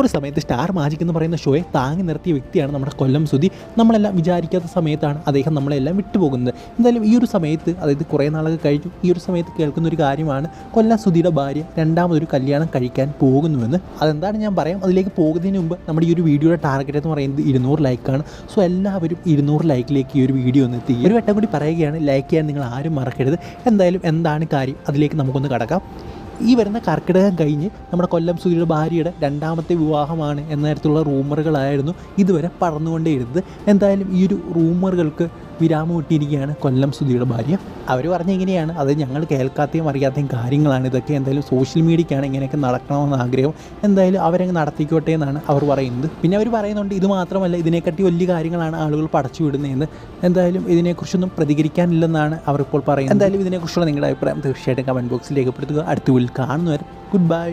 ഒരു സമയത്ത് star magic എന്ന് പറയുന്ന ഷോയെ താങ്ങി നിർത്തിയ വ്യക്തിയാണ് നമ്മുടെ കൊല്ലം സുധി. നമ്മളെല്ലാം വിചാരിക്കാത്ത സമയത്താണ് അദ്ദേഹം നമ്മളെല്ലാം വിട്ടുപോകുന്നത്. എന്തായാലും ഈ ഒരു സമയത്ത് അതായത് കുറേ നാളൊക്കെ കഴിഞ്ഞു ഈ ഒരു സമയത്ത് കേൾക്കുന്ന ഒരു കാര്യമാണ് കൊല്ലം സുധിയുടെ ഭാര്യ രണ്ടാമതൊരു കല്യാണം കഴിക്കാൻ പോകുന്നുവെന്ന്. അതെന്താണ് ഞാൻ പറയാം? അതിലേക്ക് പോകുന്നതിന് മുമ്പ് നമ്മുടെ ഈ ഒരു വീഡിയോയുടെ ടാർഗറ്റ് എന്ന് പറയുന്നത് ഇരുന്നൂറ് ലൈക്കാണ് സോ എല്ലാവരും ഇരുന്നൂറ് ലൈക്കിലേക്ക് ഈ ഒരു വീഡിയോ ഒന്ന് എത്തി ഒരു വട്ടം കൂടി പറയുകയാണ് ലൈക്ക് ചെയ്യാൻ നിങ്ങൾ ആരും മറക്കരുത്. എന്തായാലും എന്താണ് കാര്യം? അതിലേക്ക് നമുക്കൊന്ന് കടക്കാം. ഈ വരുന്ന കർക്കിടകം കഴിഞ്ഞ് നമ്മുടെ കൊല്ലം സുധിയുടെ ഭാര്യയുടെ രണ്ടാമത്തെ വിവാഹമാണ് എന്ന തരത്തിലുള്ള റൂമറുകളായിരുന്നു ഇതുവരെ പറന്നുകൊണ്ടേയിരുന്നത്. എന്തായാലും ഈ ഒരു റൂമറുകൾക്ക് വിരാമം ഇട്ടിരിക്കുകയാണ് കൊല്ലം സുധിയുടെ ഭാര്യ. അവർ പറഞ്ഞ ഇങ്ങനെയാണ്. അത് ഞങ്ങൾ കേൾക്കാത്തയും അറിയാത്തയും കാര്യങ്ങളാണ്. ഇതൊക്കെ എന്തായാലും സോഷ്യൽ മീഡിയക്കാണ് ഇങ്ങനെയൊക്കെ നടക്കണമെന്ന് ആഗ്രഹം. എന്തായാലും അവരങ്ങ് നടത്തിക്കോട്ടെ എന്നാണ് അവർ പറയുന്നത്. പിന്നെ അവർ പറയുന്നുണ്ട് ഇത് മാത്രമല്ല ഇതിനെക്കാട്ടി വലിയ കാര്യങ്ങളാണ് ആളുകൾ പടച്ചു വിടുന്നതെന്ന്. എന്തായാലും ഇതിനെക്കുറിച്ചൊന്നും പ്രതികരിക്കാനില്ലെന്നാണ് അവർ ഇപ്പോൾ പറയുന്നത്. എന്തായാലും ഇതിനെക്കുറിച്ചുള്ള നിങ്ങളുടെ അഭിപ്രായം തീർച്ചയായിട്ടും കമന്റ് ബോക്സിൽ രേഖപ്പെടുത്തുക. അടുത്ത വീട്ടിൽ കാണുന്നവർ ഗുഡ് ബൈ